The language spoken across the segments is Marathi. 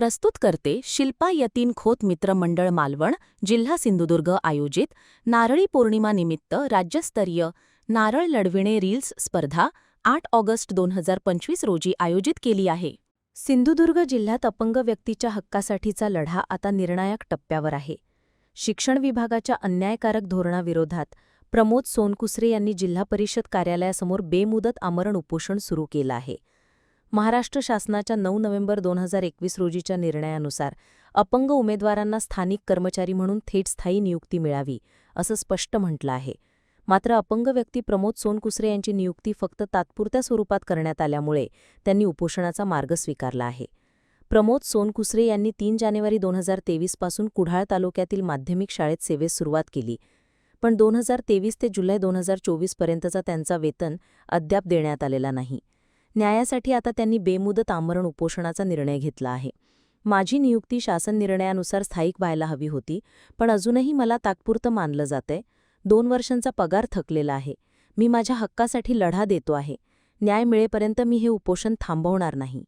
प्रस्तुत करते शिल्पा यतीन खोत मित्र मंडळ मालवण जिल्हा सिंधुदुर्ग आयोजित नारळी पौर्णिमानिमित्त राज्यस्तरीय नारळ लढविणे रील्स स्पर्धा आठ ऑगस्ट दोन हजार पंचवीस रोजी आयोजित केली आहे. सिंधुदुर्ग जिल्ह्यात अपंग व्यक्तीच्या हक्कासाठीचा लढा आता निर्णायक टप्प्यावर आहे. शिक्षण विभागाच्या अन्यायकारक धोरणाविरोधात प्रमोद सोनकुसरे यांनी जिल्हा परिषद कार्यालयासमोर बेमुदत आमरण उपोषण सुरू केलं आहे. महाराष्ट्र शासनाच्या नऊ नोव्हेंबर दोन हजार एकवीस रोजीच्या निर्णयानुसार अपंग उमेदवारांना स्थानिक कर्मचारी म्हणून थेट स्थायी नियुक्ती मिळावी असं स्पष्ट म्हटलं आहे. मात्र अपंग व्यक्ती प्रमोद सोनकुसरे यांची नियुक्ती फक्त तात्पुरत्या स्वरूपात करण्यात आल्यामुळे त्यांनी उपोषणाचा मार्ग स्वीकारला आहे. प्रमोद सोनकुसरे यांनी तीन जानेवारी दोन हजार तेवीसपासून कुढाळ तालुक्यातील माध्यमिक शाळेत सेवेस सुरुवात केली. पण दोन हजार तेवीस ते जुलै दोन हजार चोवीसपर्यंतचा त्यांचा वेतन अद्याप देण्यात आलेला नाही. न्यायासाठी आता त्यांनी बेमुदत आमरण उपोषणाचा निर्णय घेतला आहे. माझी नियुक्ती शासन निर्णयानुसार स्थायिक व्हायला हवी होती पण अजूनही मला तात्पुरतं मानलं जातंय. दोन वर्षांचा पगार थकलेला आहे. मी माझ्या हक्कासाठी लढा देतो आहे. न्याय मिळेपर्यंत मी हे उपोषण थांबवणार नाही.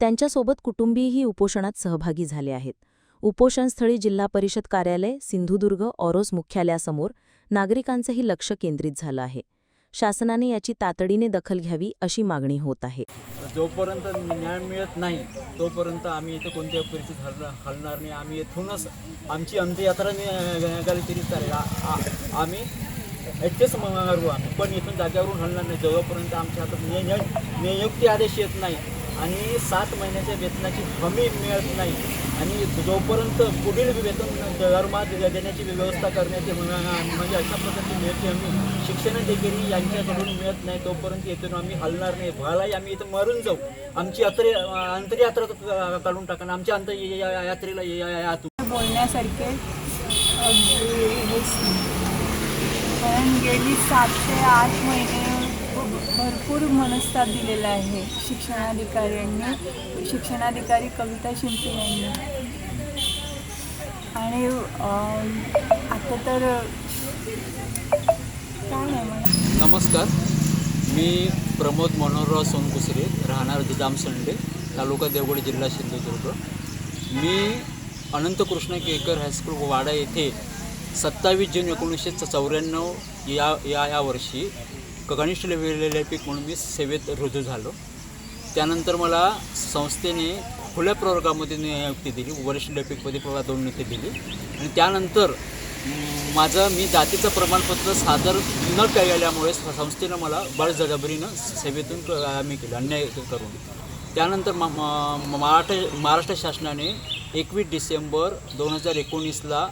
त्यांच्यासोबत कुटुंबीयही उपोषणात सहभागी झाले आहेत. उपोषणस्थळी जिल्हा परिषद कार्यालय सिंधुदुर्ग ऑरोस मुख्यालयासमोर नागरिकांचंही लक्ष केंद्रित झालं आहे. शासनाने याची तातडीने दखल घ्यावी अशी मागणी होत आहे. जोपर्यंत न्याय मिळत नाही तोपर्यंत आम्ही इथे कोणत्याही परिस्थितीत हलणार हलणार नाही. आम्ही येथूनच आमची अंत्ययात्रा निघाली तरी चालेल. आ- आम्ही ॲडजस्ट मारू आम्ही. पण इथून जागेवरून हलणार नाही. जोपर्यंत आमच्या हातात नियुक्ती आदेश येत नाही आणि सात महिन्याच्या वेतनाची हमी मिळत नाही. आणि जोपर्यंत पुढील वेतन दरमहा देण्याची व्यवस्था करण्याची म्हणजे अशा प्रकारची मिळते हमी शिक्षणाधिकारी यांच्याकडून मिळत नाही तोपर्यंत इथून आम्ही हलणार नाही. व्हायलाही आम्ही इथं मरून जाऊ. आमची यात्रे अंतरयात्रा काढून टाकणं आमच्या अंतर या- यात्रेला या- बोलण्यासारखे कारण गेली सात ते आठ महिने भरपूर मनस्ताप दिलेला आहे शिक्षणाधिकाऱ्यांनी शिक्षणाधिकारी कविता शिंपे यांनी. आणि आता तर काय नाही नमस्कार. मी प्रमोद मनोहरराव सोनकुसरे राहणार जामसंडे तालुका देवगड जिल्हा सिंधुदुर्ग. मी अनंतकृष्ण केकर हायस्कूल वाडा येथे सत्तावीस जून एकोणीसशे चौऱ्याण्णव या या या वर्षी कनिष्ठ लेपिक म्हणून मी सेवेत रुजू झालो. त्यानंतर मला संस्थेने खुल्या प्रवर्गामध्ये नियुक्ती दिली वरिष्ठ लेपिकपदी दोन नियुक्ती दिली. आणि त्यानंतर माझं मी जातीचं प्रमाणपत्र सादर न केल्यामुळे संस्थेनं मला बळजबरीनं सेवेतून मी केलं अन्याय करून त्यानंतर म- म- महाराष्ट्र महाराष्ट्र शासनाने एकवीस डिसेंबर दोन हजार एकोणीसला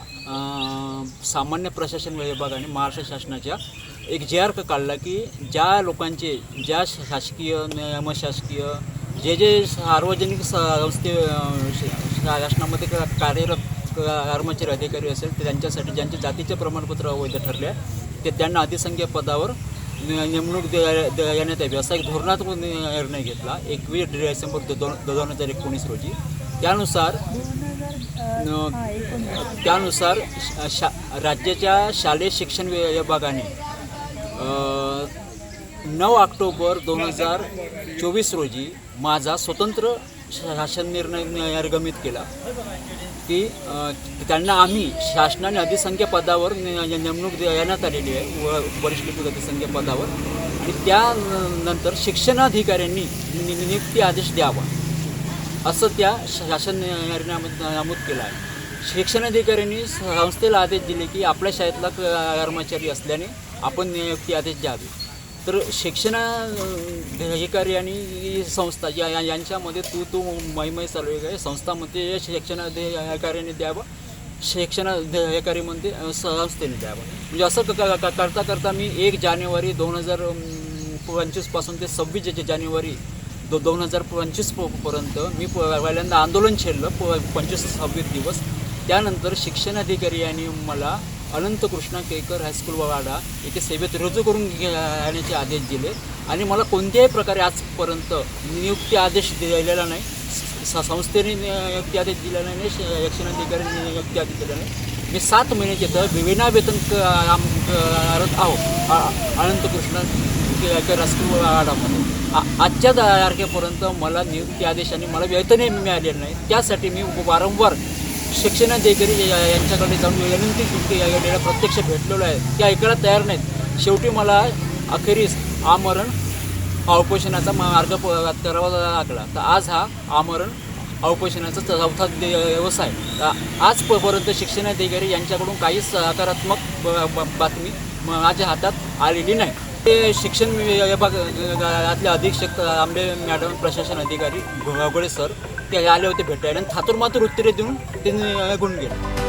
सामान्य प्रशासन विभागाने महाराष्ट्र शासनाच्या एक जे आर काढला की ज्या लोकांचे ज्या शासकीय नियमशासकीय जे जे सार्वजनिक स- संस्थे शासनामध्ये कार्यरत कर्मचारी अधिकारी असेल तर त्यांच्यासाठी ज्यांचे जातीचे प्रमाणपत्र अवैध ठरले आहे, ते त्यांना अधिसंख्य पदावर नेमणूक देण्यात यावी असा एक धोरणात्मक निर्णय घेतला एकवीस डिसेंबर दोन दोन हजार एकोणीस रोजी. त्यानुसार त्यानुसार शा- शा राज्याच्या शालेय शिक्षण विभागाने नऊ ऑक्टोबर दोन हजार चोवीस रोजी माझा स्वतंत्र शासन निर्णय निर्गमित केला. की त्यांना आम्ही शासनाने अधिसंख्या पदावर नेमणूक देण्यात आलेली आहे व वरिष्ठ अधिसंख्या पदावर. आणि त्यानंतर शिक्षणाधिकाऱ्यांनी नियुक्ती आदेश द्यावा. असं त्या शासन निर्णयामध्ये नमूद केलं आहे. शिक्षणाधिकाऱ्यांनी संस्थेला आदेश दिले की आपल्या शाळेतला क- कर्मचारी असल्याने आपण नियुक्ती आदेश द्यावे. तर शिक्षण अधिकारी आणि ही संस्था या यांच्यामध्ये तू तू मैमय चालू आहे संस्थामध्ये शिक्षण अधिकाऱ्याने द्यावं. शिक्षण अधिकारीमध्ये संस्थेने द्यावं. म्हणजे असं क- करता करता मी एक जानेवारी दोन हजार पंचवीसपासून ते सव्वीस जानेवारी दो दोन हजार पंचवीस मी प- पहिल्यांदा आंदोलन छेडलं. प पंचवीस सव्वीस दिवस. त्यानंतर शिक्षण अधिकारी यांनी मला अनंत कृष्णा केकर हायस्कूल वाडा येथे सेवेत रुजू करून घेण्याचे आदेश दिले. आणि मला कोणत्याही प्रकारे आजपर्यंत नियुक्ती आदेश दिलेला नाही. संस्थेने नियुक्ती आदेश दिलेला नाही. शि- शिक्षणाधिकाऱ्यांनी नियुक्ती आदेश दिला नाही. मी सात महिन्याचे तर विना वेतन काम करत आहो. अ- अनंत कृष्ण हायस्कूल वाडामध्ये. आजच्या तारखेपर्यंत मला नियुक्ती आदेश आणि मला वेतनही मिळालेलं नाही. त्यासाठी मी वारंवार शिक्षणाधिकारी या- यांच्याकडे जाऊन विनंती केली या- प्रत्यक्ष भेटलेलो आहे. ते ऐकायला तयार नाहीत. शेवटी मला अखेरीस आमरण उपोषणाचा मार्ग प- करावा लागला. तर आज हा आमरण उपोषणाचा चौथा दिवस आहे. तर आजपर्यंत शिक्षणाधिकारी यांच्याकडून काहीच सकारात्मक ब- ब- बातमी माझ्या हातात आलेली नाही. ते शिक्षण विभागातले अधीक्षक आंबे मॅडम प्रशासन अधिकारी घोगडे सर ते आले होते भेटायला आणि थातूर मातूर उत्तरे देऊन ते गुण गेले